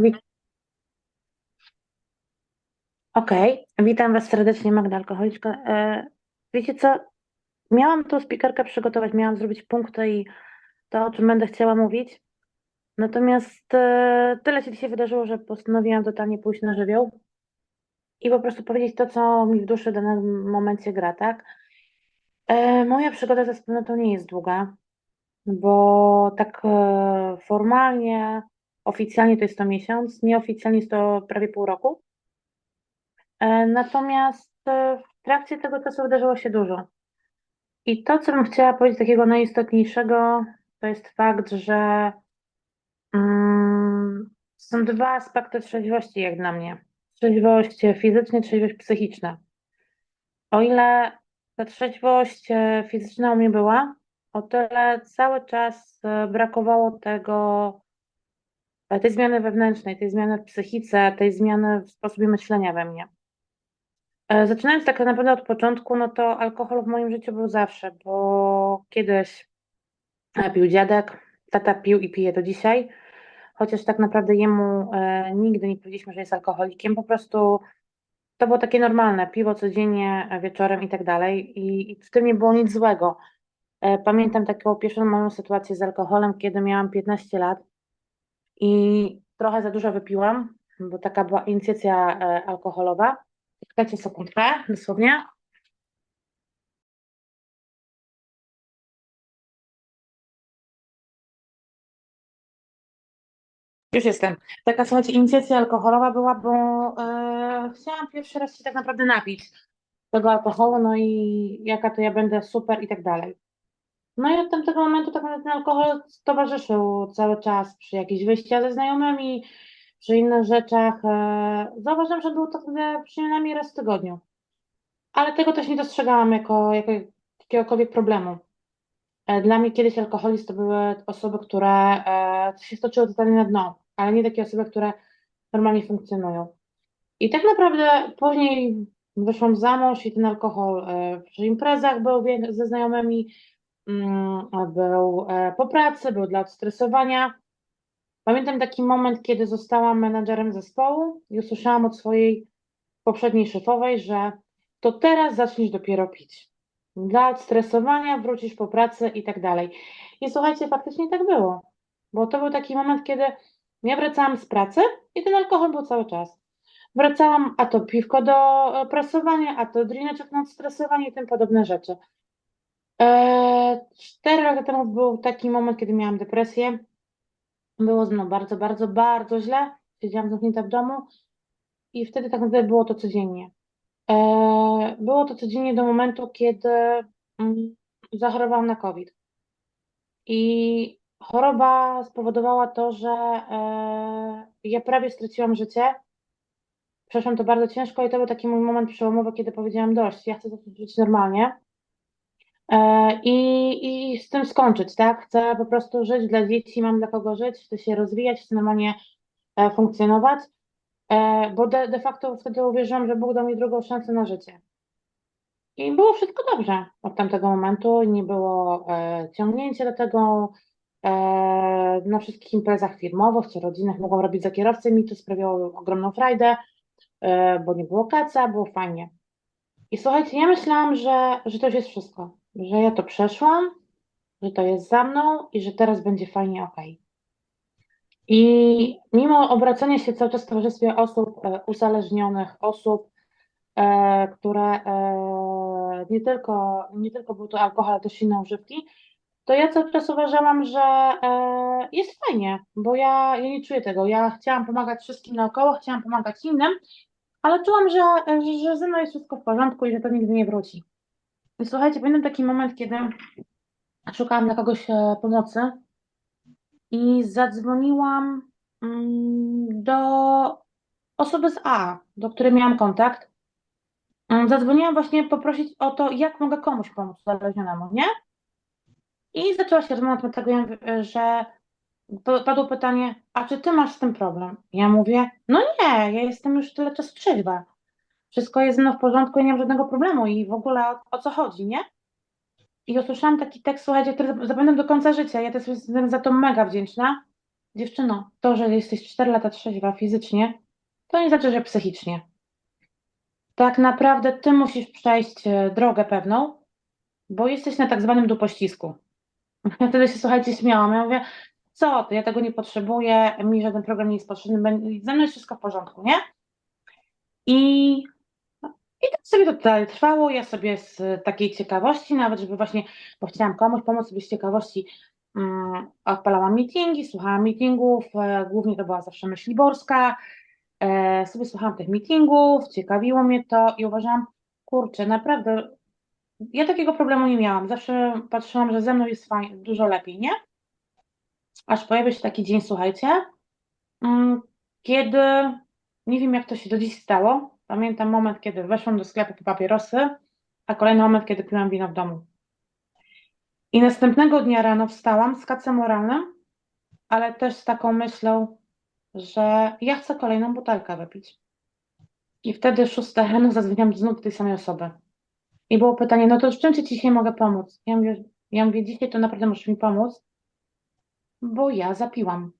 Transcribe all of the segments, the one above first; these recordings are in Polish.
Wi- Okej, witam Was serdecznie, Magda Alkoholiczka. E, wiecie co, miałam tą spikerkę przygotować, miałam zrobić punkty i to, o czym będę chciała mówić. Natomiast e, tyle się dzisiaj wydarzyło, że postanowiłam totalnie pójść na żywioł i po prostu powiedzieć to, co mi w duszy w danym momencie gra, tak? E, moja przygoda ze wspólnotą nie jest długa, bo tak formalnie, oficjalnie to jest to miesiąc, nieoficjalnie jest to prawie pół roku. E, Natomiast e, w trakcie tego czasu wydarzyło się dużo. I to, co bym chciała powiedzieć takiego najistotniejszego, to jest fakt, że mm, są dwa aspekty trzeźwości, jak dla mnie. Trzeźwość fizyczna, trzeźwość psychiczna. O ile ta trzeźwość e, fizyczna u mnie była, o tyle cały czas brakowało tego, tej zmiany wewnętrznej, tej zmiany w psychice, tej zmiany w sposobie myślenia we mnie. E, Zaczynając tak naprawdę od początku, no to alkohol w moim życiu był zawsze, bo kiedyś e, pił dziadek, tata pił i pije do dzisiaj, chociaż tak naprawdę jemu e, nigdy nie powiedzieliśmy, że jest alkoholikiem, po prostu to było takie normalne, piwo codziennie wieczorem i tak dalej i, w tym nie było nic złego. Pamiętam taką pierwszą moją sytuację z alkoholem, kiedy miałam 15 lat i trochę za dużo wypiłam, bo taka była inicjacja e, alkoholowa. Czekajcie sekundkę, dosłownie. Już jestem. Taka, słuchajcie, inicjacja alkoholowa była, bo e, chciałam pierwszy raz się tak naprawdę napić tego alkoholu, no i jaka to ja będę super i tak dalej. No i od tamtego momentu tak ten alkohol towarzyszył cały czas przy jakichś wyjściach ze znajomymi, przy innych rzeczach. E, zauważam, że był to przynajmniej raz w tygodniu. Ale tego też nie dostrzegałam jako, jako jakiegokolwiek problemu. E, Dla mnie kiedyś alkoholizm to były osoby, które e, się stoczyły totalnie na dno, ale nie takie osoby, które normalnie funkcjonują. I tak naprawdę później wyszłam za mąż i ten alkohol przy imprezach był ze znajomymi, był e, po pracy, był dla odstresowania. Pamiętam taki moment, kiedy zostałam menadżerem zespołu i usłyszałam od swojej poprzedniej szefowej, że to teraz zaczniesz dopiero pić. Dla odstresowania wrócisz po pracy i tak dalej. I słuchajcie, faktycznie tak było, bo to był taki moment, kiedy ja wracałam z pracy i ten alkohol był cały czas. Wracałam, a to piwko do e, prasowania, a to drineczek na odstresowanie i tym podobne rzeczy. Eee, Cztery lata temu był taki moment, kiedy miałam depresję. Było ze mną bardzo, bardzo, bardzo źle. Siedziałam zamknięta w domu i wtedy tak naprawdę było to codziennie. Eee, Było to codziennie do momentu, kiedy mm, zachorowałam na COVID. I choroba spowodowała to, że e, ja prawie straciłam życie. Przeszłam to bardzo ciężko i to był taki mój moment przełomowy, kiedy powiedziałam dość, ja chcę zacząć żyć normalnie e, i, i z tym skończyć, tak? Chcę po prostu żyć dla dzieci, mam dla kogo żyć, chcę się rozwijać, chcę normalnie e, funkcjonować, e, bo de, de facto wtedy uwierzyłam, że Bóg dał mi drugą szansę na życie. I było wszystko dobrze od tamtego momentu, nie było e, ciągnięcia do tego. E, na wszystkich imprezach firmowych czy rodzinnych mogłam robić za kierowcę, mi to sprawiało ogromną frajdę, e, bo nie było kaca, było fajnie. I słuchajcie, ja myślałam, że, że to już jest wszystko, że ja to przeszłam, że to jest za mną i że teraz będzie fajnie, okej. I mimo obracania się cały czas w towarzystwie osób e, uzależnionych, osób, e, które e, nie tylko, nie tylko był to alkohol, ale też inne używki, to ja cały czas uważałam, że jest fajnie, bo ja, ja nie czuję tego. Ja chciałam pomagać wszystkim naokoło, chciałam pomagać innym, ale czułam, że, że, że ze mną jest wszystko w porządku i że to nigdy nie wróci. Słuchajcie, pamiętam taki moment, kiedy szukałam dla kogoś e, pomocy i zadzwoniłam mm, do osoby z A, do której miałam kontakt. Mm, Zadzwoniłam właśnie poprosić o to, jak mogę komuś pomóc uzależnionemu, nie? I zaczęła się rozmowa na tego, mówię, że pa- padło pytanie, a czy ty masz z tym problem? Ja mówię, no nie, ja jestem już tyle czasu trzeźwa. Wszystko jest ze mną w porządku i nie mam żadnego problemu i w ogóle o, o co chodzi, nie? I usłyszałam taki tekst, słuchajcie, który zap- zapamiętam do końca życia. Ja też jestem za to mega wdzięczna. dziewczyno, to, że jesteś 4 lata trzeźwa fizycznie, to nie znaczy, że psychicznie. Tak naprawdę ty musisz przejść e, drogę pewną, bo jesteś na tak zwanym dupościsku. Ja wtedy się, słuchajcie, śmiałam. Ja mówię, co ty, ja tego nie potrzebuję, mi żaden program nie jest potrzebny, ze mną jest wszystko w porządku, nie? I, i tak sobie to tutaj trwało, ja sobie z takiej ciekawości, nawet żeby właśnie, bo chciałam komuś pomóc, sobie z ciekawości mm, odpalałam meetingi, słuchałam meetingów, e, głównie to była zawsze myśliborska, e, sobie słuchałam tych meetingów, ciekawiło mnie to i uważałam, kurczę, naprawdę, ja takiego problemu nie miałam, zawsze patrzyłam, że ze mną jest fajnie, dużo lepiej, nie? Aż pojawia się taki dzień, słuchajcie, mm, kiedy nie wiem, jak to się do dziś stało. Pamiętam moment, kiedy weszłam do sklepu po papierosy, a kolejny moment, kiedy piłam wino w domu. I następnego dnia rano wstałam z kacem moralnym, ale też z taką myślą, że ja chcę kolejną butelkę wypić. I wtedy szósta rano zadzwoniłam znów do tej samej osoby. I było pytanie, no to w czym ci dzisiaj mogę pomóc? Ja mówię, ja mówię, dzisiaj to naprawdę możesz mi pomóc, bo ja zapiłam.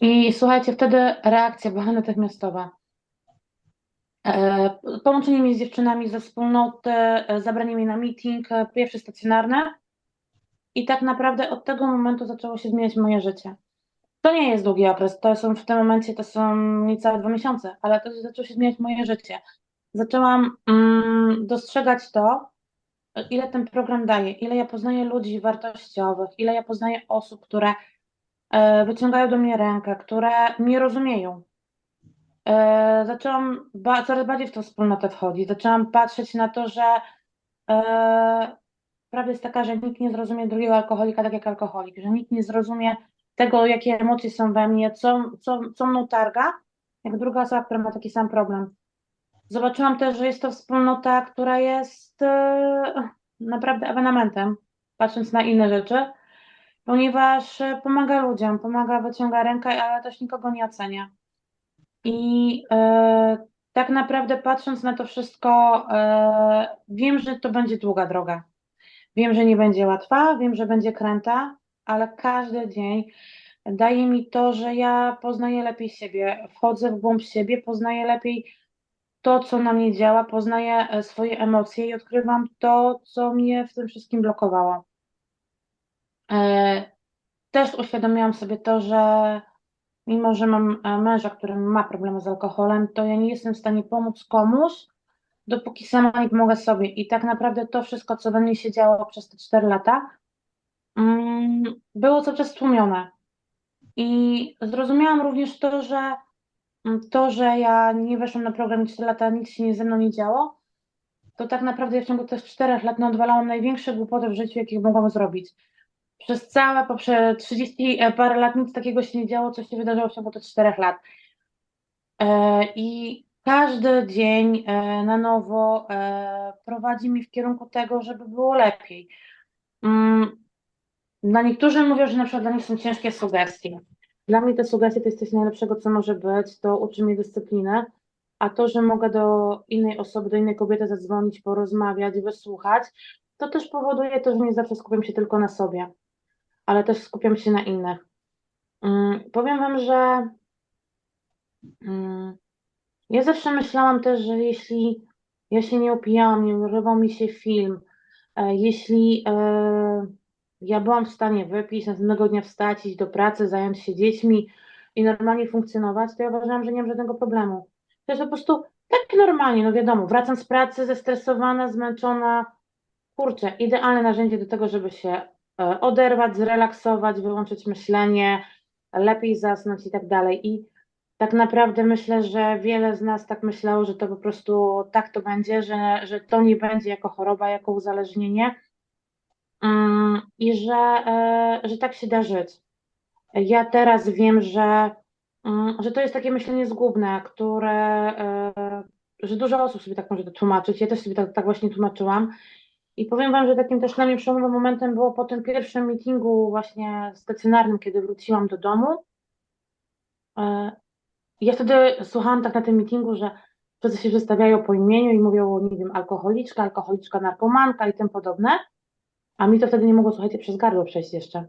I słuchajcie, wtedy reakcja była natychmiastowa. E, Połączenie mnie z dziewczynami ze wspólnoty, e, zabranie mnie na meeting, e, pierwszy stacjonarny. I tak naprawdę od tego momentu zaczęło się zmieniać moje życie. To nie jest długi okres, to są w tym momencie to są niecałe dwa miesiące, ale to zaczęło się zmieniać moje życie. Zaczęłam mm, dostrzegać to, ile ten program daje, ile ja poznaję ludzi wartościowych, ile ja poznaję osób, które e, wyciągają do mnie rękę, które mnie rozumieją. E, zaczęłam ba coraz bardziej w tą wspólnotę wchodzić. Zaczęłam patrzeć na to, że e, prawda jest taka, że nikt nie zrozumie drugiego alkoholika tak jak alkoholik, że nikt nie zrozumie tego, jakie emocje są we mnie, co, co, co mną targa, jak druga osoba, która ma taki sam problem. Zobaczyłam też, że jest to wspólnota, która jest e, naprawdę ewenementem, patrząc na inne rzeczy, ponieważ e, pomaga ludziom, pomaga, wyciąga rękę, ale też nikogo nie ocenia. I e, tak naprawdę patrząc na to wszystko, e, wiem, że to będzie długa droga. Wiem, że nie będzie łatwa, wiem, że będzie kręta, ale każdy dzień daje mi to, że ja poznaję lepiej siebie, wchodzę w głąb siebie, poznaję lepiej to, co na mnie działa, poznaję e, swoje emocje i odkrywam to, co mnie w tym wszystkim blokowało. Też uświadomiłam sobie to, że mimo, że mam e, męża, który ma problemy z alkoholem, to ja nie jestem w stanie pomóc komuś, dopóki sama nie pomogę sobie. I tak naprawdę to wszystko, co we mnie się działo przez te 4 lata, mm, było cały czas tłumione. I zrozumiałam również to, że mm, to, że ja nie weszłam na program 4 lata, nic się nie ze mną nie działo, to tak naprawdę ja w ciągu tych 4 lat odwalałam największe głupoty w życiu, jakie mogłam zrobić. Przez całe, poprzez 30 parę lat nic takiego się nie działo, co się wydarzyło w ciągu tych 4 lat. E, I każdy dzień e, na nowo e, prowadzi mi w kierunku tego, żeby było lepiej. Mm, Dla niektórzy mówią, że na przykład dla nich są ciężkie sugestie. Dla mnie te sugestie to jest coś najlepszego, co może być, to uczy mnie dyscypliny, a to, że mogę do innej osoby, do innej kobiety zadzwonić, porozmawiać, wysłuchać, to też powoduje to, że nie zawsze skupiam się tylko na sobie, ale też skupiam się na innych. Mm, Powiem Wam, że mm, ja zawsze myślałam też, że jeśli ja się nie opijałam, nie urywał mi się film, e, jeśli e, ja byłam w stanie wypić, następnego dnia wstać, iść do pracy, zająć się dziećmi i normalnie funkcjonować, to ja uważałam, że nie mam żadnego problemu. To jest po prostu tak normalnie, no wiadomo, wracam z pracy zestresowana, zmęczona, kurczę, idealne narzędzie do tego, żeby się oderwać, zrelaksować, wyłączyć myślenie, lepiej zasnąć i tak dalej. I tak naprawdę myślę, że wiele z nas tak myślało, że to po prostu tak to będzie, że, że to nie będzie jako choroba, jako uzależnienie mm, i że, e, że tak się da żyć. Ja teraz wiem, że, mm, że to jest takie myślenie zgubne, które, e, że dużo osób sobie tak może to tłumaczyć. Ja też sobie tak, tak właśnie tłumaczyłam. I powiem Wam, że takim też dla mnie przełomowym momentem było po tym pierwszym meetingu właśnie stacjonarnym, kiedy wróciłam do domu. E, ja wtedy słuchałam tak na tym meetingu, że wszyscy się przedstawiają po imieniu i mówią, nie wiem, alkoholiczka, alkoholiczka, narkomanka i tym podobne, a mi to wtedy nie mogło, słuchajcie, przez gardło przejść jeszcze.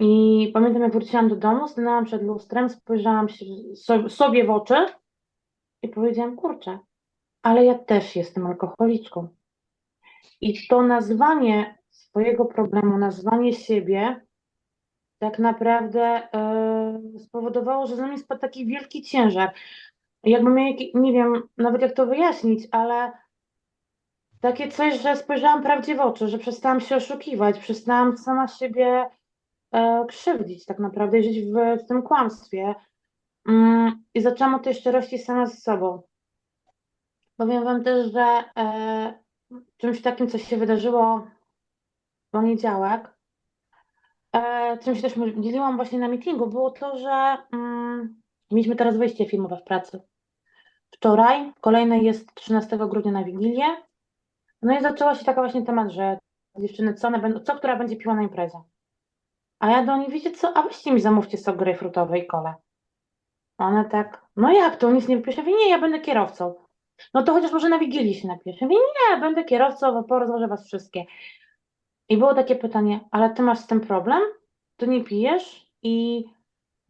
I pamiętam, jak wróciłam do domu, stanęłam przed lustrem, spojrzałam sobie w oczy i powiedziałam, kurczę, ale ja też jestem alkoholiczką. I to nazwanie swojego problemu, nazwanie siebie, tak naprawdę e, spowodowało, że ze mnie spadł taki wielki ciężar. Jakbym miał, jaki- nie wiem nawet jak to wyjaśnić, ale takie coś, że spojrzałam prawdzie w oczy, że przestałam się oszukiwać, przestałam sama siebie e, krzywdzić tak naprawdę, żyć w, w tym kłamstwie. Mm, I zaczęłam od tej szczerości sama ze sobą. Powiem Wam też, że e, czymś takim, co się wydarzyło w poniedziałek, e, czym się też dzieliłam właśnie na meetingu, było to, że mm, mieliśmy teraz wyjście filmowe w pracy. Wczoraj, kolejne jest 13 grudnia na Wigilię. No i zaczęła się taka właśnie temat, że dziewczyny, co one będą, co która będzie piła na imprezie. A ja do nich, wiecie co, a weźcie mi zamówcie sok grejpfrutowy i kole. One tak, no jak to, nic nie mówię, nie, ja będę kierowcą. No to chociaż może na Wigilii się napijesz. Ja mówię, nie, będę kierowcą, porozważę was wszystkie. I było takie pytanie, ale ty masz z tym problem? Ty nie pijesz? I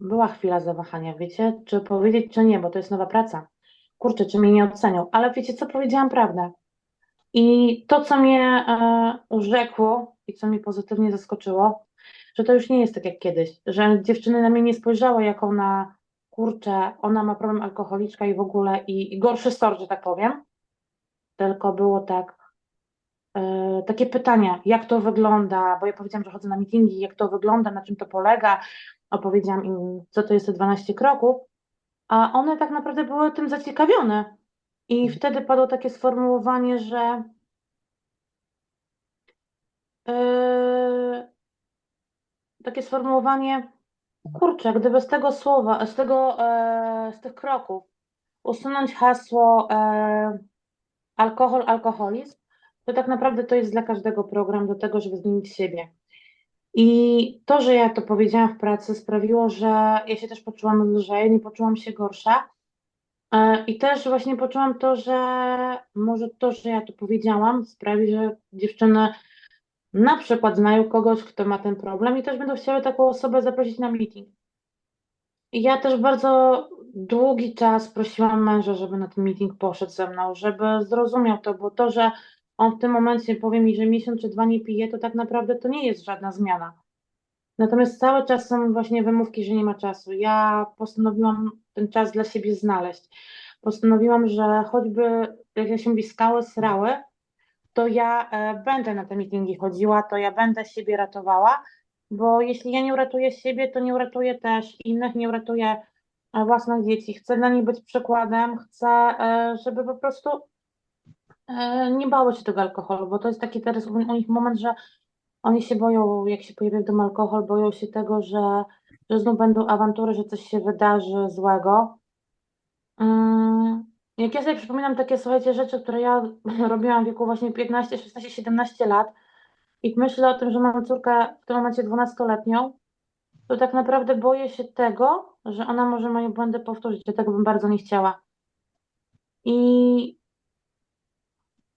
była chwila zawahania, wiecie, czy powiedzieć, czy nie, bo to jest nowa praca. Kurczę, czy mnie nie ocenią. Ale wiecie co, powiedziałam prawdę. I to, co mnie e, urzekło i co mnie pozytywnie zaskoczyło, że to już nie jest tak jak kiedyś, że dziewczyny na mnie nie spojrzały jako na kurczę, ona ma problem alkoholiczka i w ogóle i, i gorszy sort, że tak powiem, tylko było tak, e, takie pytania, jak to wygląda, bo ja powiedziałam, że chodzę na meetingi, jak to wygląda, na czym to polega, opowiedziałam im, co to jest te 12 kroków, a one tak naprawdę były tym zaciekawione. I wtedy padło takie sformułowanie, że Yy, takie sformułowanie, kurczę, gdyby z tego słowa, z tego, e, z tych kroków usunąć hasło e, alkohol, alkoholizm, to tak naprawdę to jest dla każdego program do tego, żeby zmienić siebie. I to, że ja to powiedziałam w pracy, sprawiło, że ja się też poczułam lżej, nie poczułam się gorsza. E, I też właśnie poczułam to, że może to, że ja to powiedziałam, sprawi, że dziewczyny na przykład znają kogoś, kto ma ten problem i też będą chciały taką osobę zaprosić na meeting. I ja też bardzo długi czas prosiłam męża, żeby na ten meeting poszedł ze mną, żeby zrozumiał to, bo to, że on w tym momencie powie mi, że miesiąc czy dwa nie pije, to tak naprawdę to nie jest żadna zmiana. Natomiast cały czas są właśnie wymówki, że nie ma czasu. Ja postanowiłam ten czas dla siebie znaleźć. Postanowiłam, że choćby, jak ja się mówi, skały srały, to ja e, będę na te mityngi chodziła, to ja będę siebie ratowała, bo jeśli ja nie uratuję siebie, to nie uratuję też innych, nie uratuję e, własnych dzieci. Chcę dla nich być przykładem, chcę, e, żeby po prostu nie bały się tego alkoholu, bo to jest taki teraz u nich moment, że oni się boją, jak się pojawia w domu alkohol, boją się tego, że, że znów będą awantury, że coś się wydarzy złego. Mm, jak ja sobie przypominam takie, słuchajcie, rzeczy, które ja robiłam w wieku właśnie 15, 16, 17 lat i myślę o tym, że mam córkę w tym momencie 12-letnią, to tak naprawdę boję się tego, że ona może moje błędy powtórzyć. Ja tego bym bardzo nie chciała. I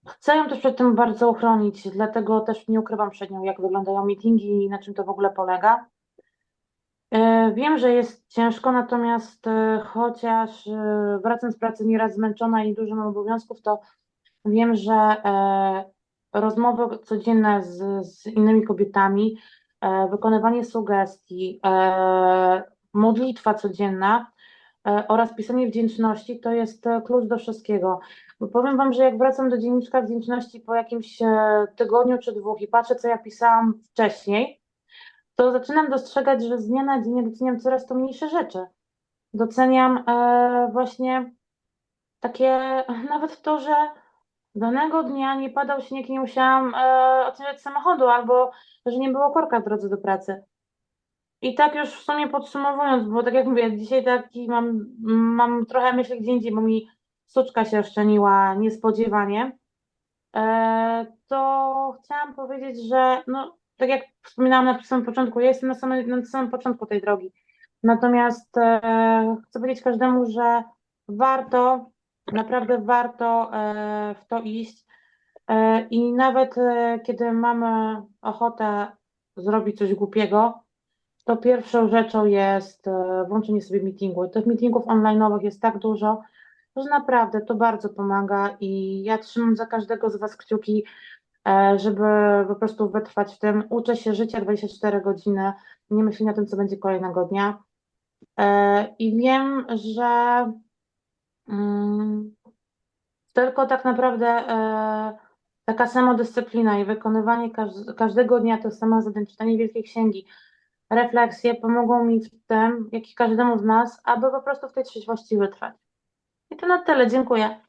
chcę ją też przed tym bardzo uchronić, dlatego też nie ukrywam przed nią, jak wyglądają meetingi i na czym to w ogóle polega. E, wiem, że jest ciężko, natomiast e, chociaż e, wracam z pracy nieraz zmęczona i dużo mam obowiązków, to wiem, że rozmowy codzienne z, z innymi kobietami, wykonywanie sugestii, modlitwa codzienna oraz pisanie wdzięczności to jest klucz do wszystkiego. Bo powiem Wam, że jak wracam do dzienniczka wdzięczności po jakimś tygodniu czy dwóch i patrzę, co ja pisałam wcześniej, to zaczynam dostrzegać, że z dnia na dzień doceniam coraz to mniejsze rzeczy. Doceniam e, właśnie takie, nawet to, że danego dnia nie padał śnieg nie musiałam e, oceniać samochodu, albo że nie było korka w drodze do pracy. I tak już w sumie podsumowując, bo tak jak mówię, dzisiaj taki mam, mam trochę myśli gdzie indziej, bo mi suczka się oszczeniła niespodziewanie, e, to chciałam powiedzieć, że no, tak jak wspominałam na samym początku, ja jestem na samym, na samym początku tej drogi. Natomiast e, chcę powiedzieć każdemu, że warto, naprawdę warto e, w to iść. E, I nawet e, kiedy mamy ochotę zrobić coś głupiego, to pierwszą rzeczą jest e, włączenie sobie meetingu. Tych meetingów online'owych jest tak dużo, że naprawdę to bardzo pomaga i ja trzymam za każdego z Was kciuki, żeby po prostu wytrwać w tym. Uczę się życia 24 godziny, nie myślę na tym, co będzie kolejnego dnia. E, I wiem, że mm, tylko tak naprawdę e, taka samodyscyplina i wykonywanie każ- każdego dnia to samo zadań, czytanie Wielkiej Księgi, refleksje pomogą mi w tym, jak i każdemu z nas, aby po prostu w tej trzeźwości wytrwać. I to na tyle, dziękuję.